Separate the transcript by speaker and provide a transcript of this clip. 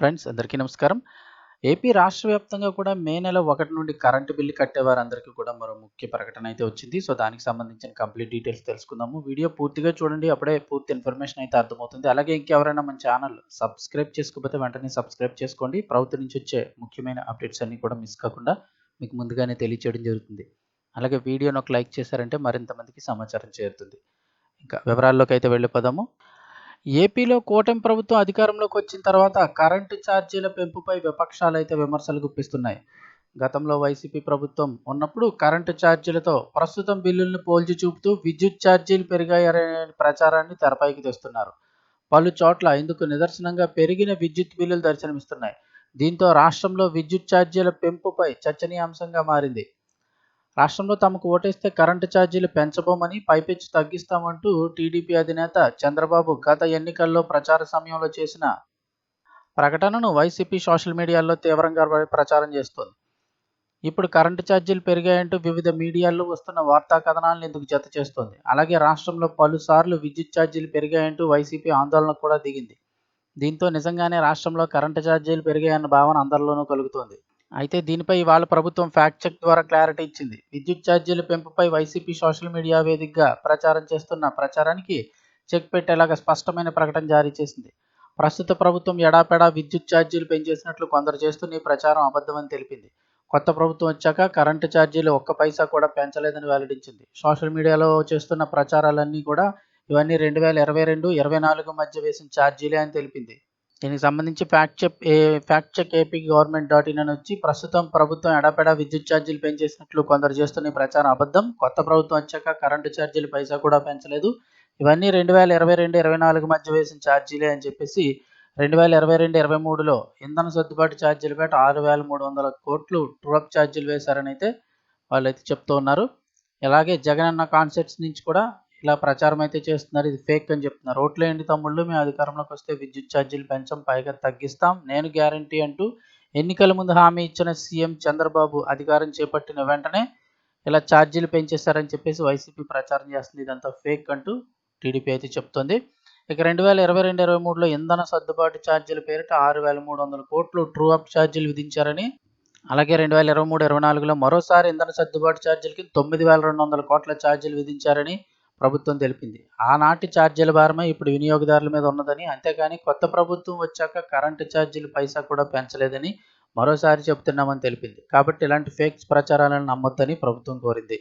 Speaker 1: Friends అందరికీ నమస్కారం. AP రాష్ట్ర వ్యాప్తంగా కూడా మే నెల ఒకటి నుండి కరెంటు బిల్లు కట్టేవారందరికీ కూడా మరో ముఖ్య ప్రకటన అయితే వచ్చింది. సో దానికి సంబంధించిన కంప్లీట్ డీటెయిల్స్ తెలుసుకుందాము. వీడియో పూర్తిగా చూడండి అప్పుడే పూర్తి ఇన్ఫర్మేషన్ అయితే అర్థమవుతుంది. అలాగే ఇంకెవరైనా మన ఛానల్ సబ్స్క్రైబ్ చేసుకోకపోతే వెంటనే సబ్స్క్రైబ్ చేసుకోండి. ప్రభుత్వం నుంచి వచ్చే ముఖ్యమైన అప్డేట్స్ అన్ని కూడా మిస్ కాకుండా మీకు ముందుగానే తెలియచేయడం జరుగుతుంది. అలాగే వీడియోను ఒక లైక్ చేశారంటే మరింత మందికి సమాచారం చేరుతుంది. ఇంకా వివరాల్లోకి అయితే వెళ్ళిపోదాము. ఏపీలో కూటమి ప్రభుత్వం అధికారంలోకి వచ్చిన తర్వాత కరెంటు ఛార్జీల పెంపుపై విపక్షాలు అయితే విమర్శలు గుప్పిస్తున్నాయి. గతంలో వైసీపీ ప్రభుత్వం ఉన్నప్పుడు కరెంటు ఛార్జీలతో ప్రస్తుతం బిల్లులను పోల్చి చూపుతూ విద్యుత్ ఛార్జీలు పెరిగాయనే ప్రచారాన్ని తెరపైకి తెస్తున్నారు. పలు చోట్ల ఇందుకు నిదర్శనంగా పెరిగిన విద్యుత్ బిల్లులు దర్శనమిస్తున్నాయి. దీంతో రాష్ట్రంలో విద్యుత్ ఛార్జీల పెంపుపై చర్చనీయాంశంగా మారింది. రాష్ట్రంలో తమకు ఓటేస్తే కరెంటు ఛార్జీలు పెంచబోమని పైపెచ్చు తగ్గిస్తామంటూ టీడీపీ అధినేత చంద్రబాబు గత ఎన్నికల్లో ప్రచార సమయంలో చేసిన ప్రకటనను వైసీపీ సోషల్ మీడియాలో తీవ్రంగా ప్రచారం చేస్తోంది. ఇప్పుడు కరెంటు ఛార్జీలు పెరిగాయంటూ వివిధ మీడియాల్లో వస్తున్న వార్తా కథనాలను ఇందుకు జత చేస్తోంది? అలాగే రాష్ట్రంలో పలుసార్లు విద్యుత్ ఛార్జీలు పెరిగాయంటూ వైసీపీ ఆందోళన కూడా దిగింది. దీంతో నిజంగానే రాష్ట్రంలో కరెంటు ఛార్జీలు పెరిగాయన్న భావన అందరిలోనూ కలుగుతోంది. అయితే దీనిపై ఇవాళ ప్రభుత్వం ఫ్యాక్ట్ చెక్ ద్వారా క్లారిటీ ఇచ్చింది. విద్యుత్ ఛార్జీల పెంపుపై వైసీపీ సోషల్ మీడియా వేదికగా ప్రచారం చేస్తున్న ప్రచారానికి చెక్ పెట్టేలాగా స్పష్టమైన ప్రకటన జారీ చేసింది. ప్రస్తుత ప్రభుత్వం ఎడాపెడా విద్యుత్ ఛార్జీలు పెంచేసినట్లు కొందరు చేస్తున్న ఈ ప్రచారం అబద్ధమని తెలిపింది. కొత్త ప్రభుత్వం వచ్చాక కరెంటు ఛార్జీలు ఒక్క పైసా కూడా పెంచలేదని వెల్లడించింది. సోషల్ మీడియాలో చేస్తున్న ప్రచారాలన్నీ కూడా ఇవన్నీ రెండు వేల ఇరవై రెండు ఇరవై నాలుగు మధ్య వేసిన ఛార్జీలే అని తెలిపింది. దీనికి సంబంధించి fact check a fact check AP government dot in అని వచ్చి ప్రస్తుతం ప్రభుత్వం ఎడపెడా విద్యుత్ ఛార్జీలు పెంచేసినట్లు కొందరు చేస్తున్న ప్రచారం అబద్ధం. కొత్త ప్రభుత్వం వచ్చాక కరెంటు ఛార్జీలు పైసా కూడా పెంచలేదు. ఇవన్నీ రెండు వేల ఇరవై రెండు ఇరవై నాలుగు మధ్య వేసిన ఛార్జీలే అని చెప్పేసి రెండు వేల ఇరవై రెండు ఇరవై మూడులో ఇంధన సర్దుబాటు ఛార్జీల పేట ఆరు వేల మూడు వందల కోట్లు ట్రూఅప్ ఛార్జీలు వేశారని అయితే వాళ్ళైతే చెప్తూ ఉన్నారు. అలాగే జగనన్న కాన్సెప్ట్స్ నుంచి కూడా ఇలా ప్రచారం అయితే చేస్తున్నారు. ఇది ఫేక్ అని చెప్తున్నారు. ఓట్లేండి తమ్ముళ్ళు? మేము అధికారంలోకి వస్తే విద్యుత్ ఛార్జీలు పెంచం పైగా తగ్గిస్తాం. నేను గ్యారంటీ అంటూ ఎన్నికల ముందు హామీ ఇచ్చిన సీఎం చంద్రబాబు అధికారం చేపట్టిన వెంటనే ఇలా ఛార్జీలు పెంచేశారని చెప్పేసి వైసీపీ ప్రచారం చేస్తుంది. ఇదంతా ఫేక్ అంటూ టీడీపీ అయితే చెప్తుంది. ఇక రెండు వేల ఇరవై రెండు ఇరవై మూడులో ఇంధన సర్దుబాటు ఛార్జీల పేరిట ఆరు వేల మూడు వందల కోట్లు ట్రూ అప్ ఛార్జీలు విధించారని అలాగే రెండు వేల ఇరవై మూడు ఇరవై నాలుగులో మరోసారి ఇంధన సర్దుబాటు ఛార్జీలకి తొమ్మిది వేల రెండు వందల కోట్ల ఛార్జీలు విధించారని ప్రభుత్వం తెలిపింది. ఆనాటి ఛార్జీల భారమే ఇప్పుడు వినియోగదారుల మీద ఉన్నదని అంతేకాని కొత్త ప్రభుత్వం వచ్చాక కరెంటు ఛార్జీలు పైసా కూడా పెంచలేదని మరోసారి చెబుతున్నామని తెలిపింది. కాబట్టి ఇలాంటి ఫేక్ ప్రచారాలను నమ్మొద్దని ప్రభుత్వం కోరింది.